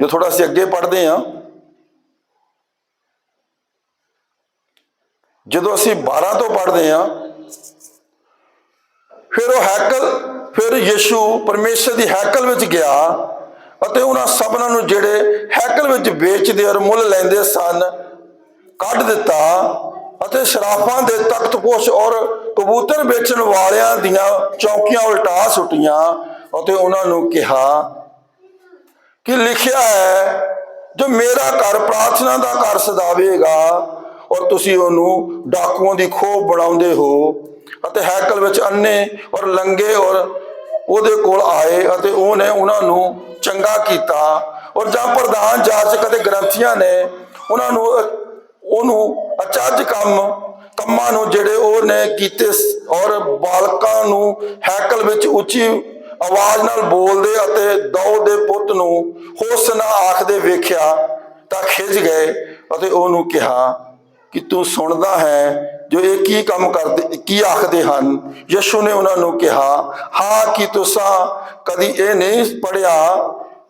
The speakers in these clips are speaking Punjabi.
ਜੋ ਥੋੜਾ ਅਸੀਂ ਅੱਗੇ ਪੜ੍ਹਦੇ ਹਾਂ, ਜਦੋਂ ਅਸੀਂ 12 ਤੋਂ ਪੜ੍ਹਦੇ ਹਾਂ, ਫਿਰ ਉਹ ਹੈਕਲ, ਫਿਰ ਯਿਸੂ ਪਰਮੇਸ਼ਰ ਦੀ ਹੈਕਲ ਵਿੱਚ ਗਿਆ ਅਤੇ ਉਹਨਾਂ ਸਭਨਾਂ ਨੂੰ ਜਿਹੜੇ ਹੈਕਲ ਵਿੱਚ ਵੇਚਦੇ ਔਰ ਮੁੱਲ ਲੈਂਦੇ ਸਨ, ਕੱਢ ਦਿੱਤਾ ਅਤੇ ਸ਼ਰਾਫਾਂ ਦੇ ਤਖਤਪੋਸ਼ ਔਰ ਕਬੂਤਰ ਵੇਚਣ ਵਾਲਿਆਂ ਦੀਆਂ ਚੌਕੀਆਂ ਉਲਟਾ ਸੁੱਟੀਆਂ ਅਤੇ ਉਹਨਾਂ ਨੂੰ ਕਿਹਾ ਕਿ ਲਿਖਿਆ ਹੈ, ਜੋ ਮੇਰਾ ਘਰ ਪ੍ਰਾਰਥਨਾ ਦਾ ਘਰ ਸਦਾਵੇਗਾ ਔਰ ਤੁਸੀਂ ਉਹਨੂੰ ਡਾਕੂਆਂ ਦੀ ਖੋਹ ਬਣਾਉਂਦੇ ਹੋ ਅਤੇ ਹੈਕਲ ਵਿੱਚ ਅੰਨੇ ਔਰ ਲੰਗੇ ਔਰ ਉਹਦੇ ਕੋਲ ਆਏ ਅਤੇ ਉਹਨੇ ਉਹਨਾਂ ਨੂੰ ਚੰਗਾ ਕੀਤਾ ਔਰ ਜਾਂ ਪ੍ਰਧਾਨ ਜਾਚਕ ਅਤੇ ਗ੍ਰੰਥੀਆਂ ਨੇ ਉਹਨਾਂ ਨੂੰ, ਉਹਨੂੰ ਅਚੱਜ ਕੰਮ, ਕੰਮਾਂ ਨੂੰ ਜਿਹੜੇ ਉਹਨੇ ਕੀਤੇ ਔਰ ਬਾਲਕਾਂ ਨੂੰ ਹੈਕਲ ਵਿੱਚ ਉੱਚੀ ਆਵਾਜ਼ ਨਾਲ ਬੋਲਦੇ ਅਤੇ ਦਾਊਦ ਦੇ ਪੁੱਤ ਨੂੰ ਹੋਸਨਾ ਆਖਦੇ ਵੇਖਿਆ ਤਾਂ ਖਿੱਚ ਗਏ ਅਤੇ ਉਹਨੂੰ ਕਿਹਾ ਕਿ ਤੂੰ ਸੁਣਦਾ ਹੈ ਜੋ ਇਹ ਕੀ ਕੰਮ ਕਰਦੇ, ਕੀ ਆਖਦੇ ਹਨ। ਯਿਸੂ ਨੇ ਉਹਨਾਂ ਨੂੰ ਕਿਹਾ, ਹਾਂ ਕਿ ਤੁਸੀਂ ਕਦੀ ਇਹ ਨਹੀਂ ਪੜਿਆ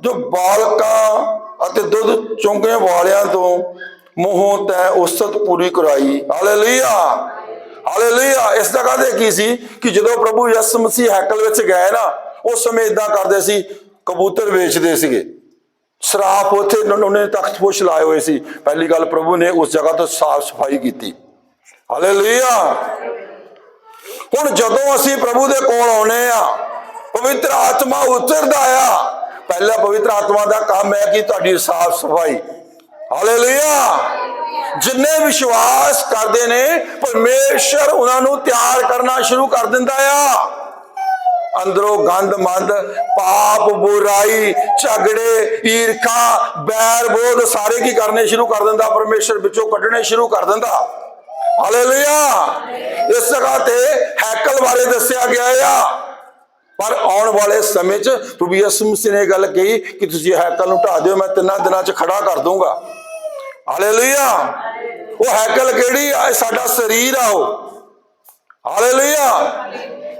ਜੋ ਬਾਲਕਾਂ ਅਤੇ ਦੁੱਧ ਚੁੰਗੇ ਵਾਲਿਆਂ ਤੋਂ ਮੂੰਹੋਂ ਤੈ ਉਸਤ ਪੂਰੀ ਕਰਾਈ। ਹਾਲੇਲੂਇਆ! ਹਾਲੇਲੂਇਆ! ਇਸ ਜਗ੍ਹਾ ਤੇ ਕੀ ਸੀ? ਕਿ ਜਦੋਂ ਪ੍ਰਭੂ ਯਿਸੂ ਮਸੀਹ ਹੈਕਲ ਵਿੱਚ ਗਏ ਨਾ ਉਸ ਸਮੇਂ ਇਦਾਂ ਕਰਦੇ ਸੀ, ਕਬੂਤਰ ਵੇਚਦੇ ਸੀਗੇ। ਸਰਾਫ ਉੱਥੇ ਉਹਨੇ ਨੇ ਤਖਤਪੋਸ਼ ਲਾਏ ਹੋਏ ਸੀ। ਪਹਿਲੀ ਗੱਲ ਪ੍ਰਭੂ ਨੇ ਉਸ ਜਗ੍ਹਾ ਤੋਂ ਸਾਫ਼ ਸਫ਼ਾਈ ਕੀਤੀ। ਹਾਲੇਲੂਇਆ! ਹੁਣ ਜਦੋਂ ਅਸੀਂ ਪ੍ਰਭੂ ਦੇ ਕੋਲ ਆਉਨੇ ਆ, ਪਵਿੱਤਰ ਆਤਮਾ ਉਤਰਦਾ ਆ, ਪਹਿਲਾ ਪਵਿੱਤਰ ਆਤਮਾ ਦਾ ਕੰਮ ਹੈ ਕਿ ਤੁਹਾਡੀ ਸਾਫ਼ ਸਫ਼ਾਈ। ਹਾਲੇਲੂਇਆ! ਜਿੰਨੇ ਵਿਸ਼ਵਾਸ ਕਰਦੇ ਨੇ, ਪਰਮੇਸ਼ਰ ਉਹਨਾਂ ਨੂੰ ਤਿਆਰ ਕਰਨਾ ਸ਼ੁਰੂ ਕਰ ਦਿੰਦਾ ਆ। ਅੰਦਰੋਂ ਗੰਦ, ਮੰਦ, ਪਾਪ, ਬੁਰਾਈ, ਝਗੜੇ, ਈਰਖਾ, ਬੈਰ ਬੋਧ, ਸਾਰੇ ਕੀ ਕਰਨੇ ਸ਼ੁਰੂ ਕਰ ਦਿੰਦਾ, ਪਰਮੇਸ਼ਰ ਵਿੱਚੋਂ ਕੱਢਣੇ ਸ਼ੁਰੂ ਕਰ ਦਿੰਦਾ। ਹਾਲੇਲੂਇਆ ਇਸ ਜਗ੍ਹਾ ਤੇ ਹੈਕਲ ਬਾਰੇ ਦੱਸਿਆ ਗਿਆ ਆ। ਪਰ ਆਉਣ ਵਾਲੇ ਸਮੇਂ 'ਚ ਪ੍ਰਭੂ ਯਿਸੂ ਮਸੀਹ ਨੇ ਗੱਲ ਕਹੀ ਕਿ ਤੁਸੀਂ ਹੈਕਲ ਨੂੰ ਢਾ ਦਿਓ, ਮੈਂ ਤਿੰਨਾਂ ਦਿਨਾਂ 'ਚ ਖੜਾ ਕਰ ਦੂੰਗਾ। ਹਾਲੇਲੂਇਆ ਉਹ ਹੈਕਲ ਕਿਹੜੀ ਆ? ਸਾਡਾ ਸਰੀਰ ਆ ਉਹ। ਹਾਲੇਲੂਇਆ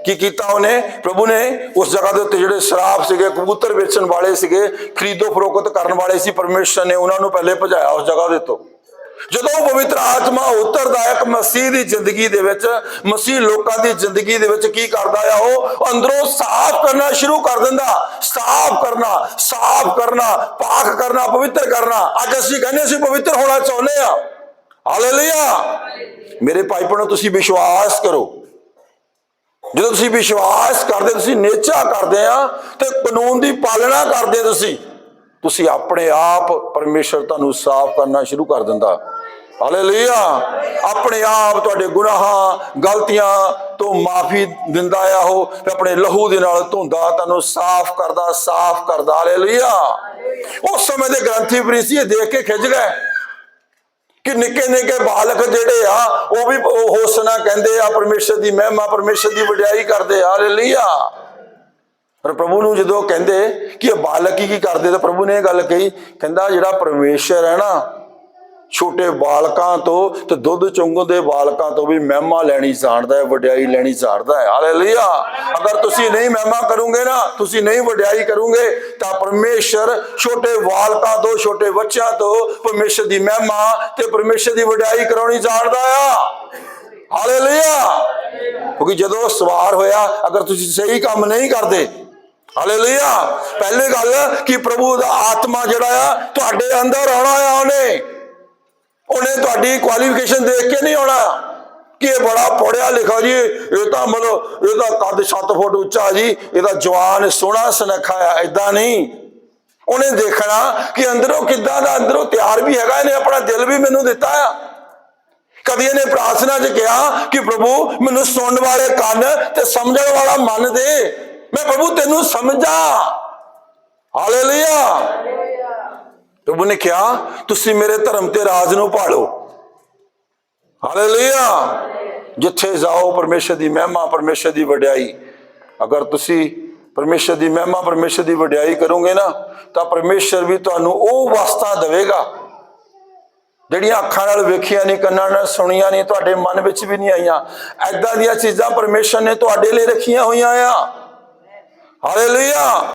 ਕੀ ਕੀਤਾ ਉਹਨੇ? ਪ੍ਰਭੂ ਨੇ ਉਸ ਜਗ੍ਹਾ ਦੇ ਉੱਤੇ ਜਿਹੜੇ ਸ਼ਰਾਬ ਸੀਗੇ, ਕਬੂਤਰ ਵੇਚਣ ਵਾਲੇ ਸੀਗੇ, ਖਰੀਦੋ ਫਰੋਖਤ ਕਰਨ ਵਾਲੇ ਸੀ, ਪਰਮੇਸ਼ਰ ਨੇ ਉਹਨਾਂ ਨੂੰ ਪਹਿਲੇ ਭਜਾਇਆ ਉਸ ਜਗ੍ਹਾ ਦੇ ਤੋਂ ਜਦੋਂ ਉਹ ਪਵਿੱਤਰ ਆਤਮਾ ਉਤਰਦਾ ਹੈ, ਇੱਕ ਮਸੀਹ ਦੀ ਜ਼ਿੰਦਗੀ ਦੇ ਵਿੱਚ, ਮਸੀਹ ਲੋਕਾਂ ਦੀ ਜ਼ਿੰਦਗੀ ਦੇ ਵਿੱਚ ਕੀ ਕਰਦਾ ਆ ਉਹ? ਅੰਦਰੋਂ ਸਾਫ਼ ਕਰਨਾ ਸ਼ੁਰੂ ਕਰ ਦਿੰਦਾ। ਸਾਫ਼ ਕਰਨਾ ਸਾਫ਼ ਕਰਨਾ, ਪਾਕ ਕਰਨਾ, ਪਵਿੱਤਰ ਕਰਨਾ। ਅੱਜ ਅਸੀਂ ਕਹਿੰਦੇ ਅਸੀਂ ਪਵਿੱਤਰ ਹੋਣਾ ਚਾਹੁੰਦੇ ਆ। ਹਾਲੇਲੂਇਆ ਮੇਰੇ ਭਾਈ ਭੈਣੋ ਤੁਸੀਂ ਵਿਸ਼ਵਾਸ ਕਰੋ। ਜਦੋਂ ਤੁਸੀਂ ਵਿਸ਼ਵਾਸ ਕਰਦੇ ਤੁਸੀਂ ਨੇਚਾ ਕਰਦੇ ਆ ਤੇ ਕਾਨੂੰਨ ਦੀ ਪਾਲਣਾ ਕਰਦੇ ਤੁਸੀਂ ਤੁਸੀਂ ਆਪਣੇ ਆਪ ਪਰਮੇਸ਼ਰ ਤੁਹਾਨੂੰ ਸਾਫ਼ ਕਰਨਾ ਸ਼ੁਰੂ ਕਰ ਦਿੰਦਾ। ਹਾਲੇਲੂਇਆ ਆਪਣੇ ਆਪ ਤੁਹਾਡੇ ਗੁਨਾਹਾਂ, ਗਲਤੀਆਂ ਤੋਂ ਮਾਫੀ ਦਿੰਦਾ ਆ ਉਹ ਤੇ ਆਪਣੇ ਲਹੂ ਦੇ ਨਾਲ ਧੋਂਦਾ ਤੁਹਾਨੂੰ ਸਾਫ਼ ਕਰਦਾ ਸਾਫ਼ ਕਰਦਾ। ਹਾਲੇਲੂਇਆ ਉਸ ਸਮੇਂ ਦੇ ਗ੍ਰੰਥੀ ਫਰੀਸੀ ਇਹ ਦੇਖ ਕੇ ਖਿੱਚ ਗਏ। ਕਿ ਨਿੱਕੇ ਨਿੱਕੇ ਬਾਲਕ ਜਿਹੜੇ ਆ, ਉਹ ਵੀ ਹੋਸਨਾ ਕਹਿੰਦੇ ਆ, ਪਰਮੇਸ਼ਰ ਦੀ ਮਹਿਮਾ, ਪਰਮੇਸ਼ਰ ਦੀ ਵਡਿਆਈ ਕਰਦੇ ਆ, ਹਾਲੇਲੂਇਆ। ਪਰ ਪ੍ਰਭੂ ਨੂੰ ਜਦੋਂ ਕਹਿੰਦੇ ਕਿ ਇਹ ਬਾਲਕ ਹੀ ਕੀ ਕਰਦੇ, ਤਾਂ ਪ੍ਰਭੂ ਨੇ ਇਹ ਗੱਲ ਕਹੀ, ਕਹਿੰਦਾ ਜਿਹੜਾ ਪਰਮੇਸ਼ਰ ਹੈ ਨਾ ਛੋਟੇ ਬਾਲਕਾਂ ਤੋਂ ਤੇ ਦੁੱਧ ਚੁੰਗਣ ਦੇ ਬਾਲਕਾਂ ਤੋਂ ਵੀ ਮਹਿਮਾ ਲੈਣੀ ਜਾਣਦਾ ਹੈ, ਵਡਿਆਈ ਲੈਣੀ ਜਾਣਦਾ ਹੈ। ਹਾਲੇਲੂਇਆ। ਅਗਰ ਤੁਸੀਂ ਨਹੀਂ ਮਹਿਮਾ ਕਰੋਗੇ ਨਾ, ਤੁਸੀਂ ਨਹੀਂ ਵਡਿਆਈ ਕਰੋਗੇ, ਤਾਂ ਪਰਮੇਸ਼ਰ ਛੋਟੇ ਬਾਲਕਾਂ ਤੋਂ, ਛੋਟੇ ਬੱਚਿਆਂ ਤੋਂ ਪਰਮੇਸ਼ਰ ਦੀ ਮਹਿਮਾ ਤੇ ਪਰਮੇਸ਼ਰ ਦੀ ਵਡਿਆਈ ਕਰਾਉਣੀ ਜਾਣਦਾ ਆ। ਹਾਲੇਲੂਇਆ। ਕਿਉਂਕਿ ਜਦੋਂ ਸਵਾਰ ਹੋਇਆ, ਅਗਰ ਤੁਸੀਂ ਸਹੀ ਕੰਮ ਨਹੀਂ ਕਰਦੇ, ਹਾਲੇਲੂਇਆ। ਪਹਿਲੀ ਗੱਲ ਕਿ ਪ੍ਰਭੂ ਦਾ ਆਤਮਾ ਜਿਹੜਾ ਆ, ਤੁਹਾਡੇ ਅੰਦਰ ਆਉਣਾ ਆ ਉਹਨੇ। ਉਹਨੇ ਤੁਹਾਡੀ ਕੁਆਲੀਫਿਕੇਸ਼ਨ ਦੇਖ ਕੇ ਨਹੀਂ ਆਉਣਾ। ਕਿ ਇਹ ਬੜਾ ਪੜਿਆ ਲਿਖਾ ਜੀ, ਇਹ ਤਾਂ ਮਤਲਬ ਇਹਦਾ ਕੱਦ 7 ਫੁੱਟ ਉੱਚਾ ਜੀ, ਇਹਦਾ ਜਵਾਨ ਸੋਹਣਾ ਸੁਨੱਖਾ ਆ ਐਦਾਂ ਨਹੀਂ। ਉਹਨੇ ਦੇਖਣਾ ਕਿ ਅੰਦਰੋਂ ਕਿੱਦਾਂ ਦਾ ਅੰਦਰੋਂ ਤਿਆਰ ਵੀ ਹੈਗਾ, ਇਹਨੇ ਆਪਣਾ ਦਿਲ ਵੀ ਮੈਨੂੰ ਦਿੱਤਾ ਆ। ਕਦੀ ਇਹਨੇ ਪ੍ਰਾਰਥਨਾ 'ਚ ਕਿਹਾ ਕਿ ਪ੍ਰਭੂ ਮੈਨੂੰ ਸੁਣਨ ਵਾਲੇ ਕੰਨ ਤੇ ਸਮਝਣ ਵਾਲਾ ਮਨ ਦੇ। ਮੈਂ ਪ੍ਰਭੂ ਤੈਨੂੰ ਸਮਝਾਂ। ਹਾਲੇਲੂਇਆ ਪ੍ਰਭੂ ਨੇ ਕਿਹਾ, ਤੁਸੀਂ ਮੇਰੇ ਧਰਮ ਤੇ ਰਾਜ ਨੂੰ ਭਾਲੋ। ਹਾਲੇਲੂਇਆ ਜਿੱਥੇ ਜਾਓ, ਪਰਮੇਸ਼ਰ ਦੀ ਮਹਿਮਾ, ਪਰਮੇਸ਼ਰ ਦੀ ਵਡਿਆਈ। ਅਗਰ ਤੁਸੀਂ ਪਰਮੇਸ਼ਰ ਦੀ ਮਹਿਮਾ, ਪਰਮੇਸ਼ਰ ਦੀ ਵਡਿਆਈ ਕਰੋਗੇ ਨਾ, ਤਾਂ ਪਰਮੇਸ਼ਰ ਵੀ ਤੁਹਾਨੂੰ ਉਹ ਵਸਤਾਂ ਦੇਵੇਗਾ। ਜਿਹੜੀਆਂ ਅੱਖਾਂ ਨਾਲ ਵੇਖੀਆਂ ਨਹੀਂ, ਕੰਨਾਂ ਨਾਲ ਸੁਣੀਆਂ ਨਹੀਂ, ਤੁਹਾਡੇ ਮਨ ਵਿੱਚ ਵੀ ਨਹੀਂ ਆਈਆਂ। ਐਦਾਂ ਦੀਆਂ ਚੀਜ਼ਾਂ ਪਰਮੇਸ਼ਰ ਨੇ ਤੁਹਾਡੇ ਲਈ ਰੱਖੀਆਂ ਹੋਈਆਂ ਆ। ਹਾਲੇਲੂਇਆ